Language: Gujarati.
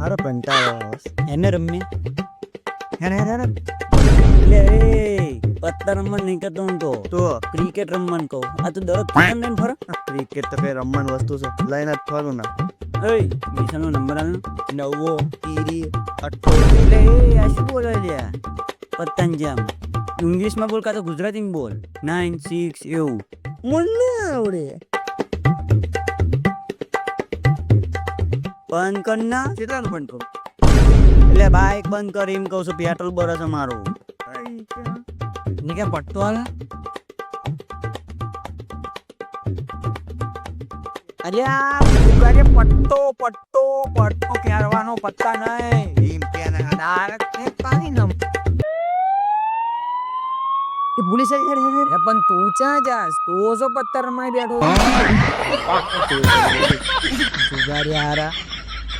હારો કંટાળો. એને રમીએ હેને હેને એટલે એ પત્તા રમવા નહીં હું તો. તો? ક્રિકેટ રમવાનું કહું. આ તો દરરોજ ક્રિકેટ લઈને ફરે. ક્રિકેટ તો કઈ રમવાની વસ્તુ છે. લઈને જ ફરું ને. ઓય વિશાલનો નંબર આલ નવો તીરી અઠો એટલે એ આ શું બોલે લ્યા? પત્તાની જેમ. ઇંગ્લિશમાં બોલ કાં તો ગુજરાતીમાં બોલ? નાઇન સિક્સ એવું. મને આવડે. બંધ કર ના. કેટલાનું પણ કહું એટલે બાઈક બંધ કરી એમ કહું છું પેટ્રોલ બરસ મારું. ને કે પટ્ટો હાલ? અલ્યા પટ્ટો પટ્ટો પટ્ટો પત્તા નહીં. એમ કે ને પાણી નમ એ પોલીસ આવી હેડ હેડ એ પણ તું ચા જાસ તું જો પત્તર રમાઈ બેઠો. જુગારી હારા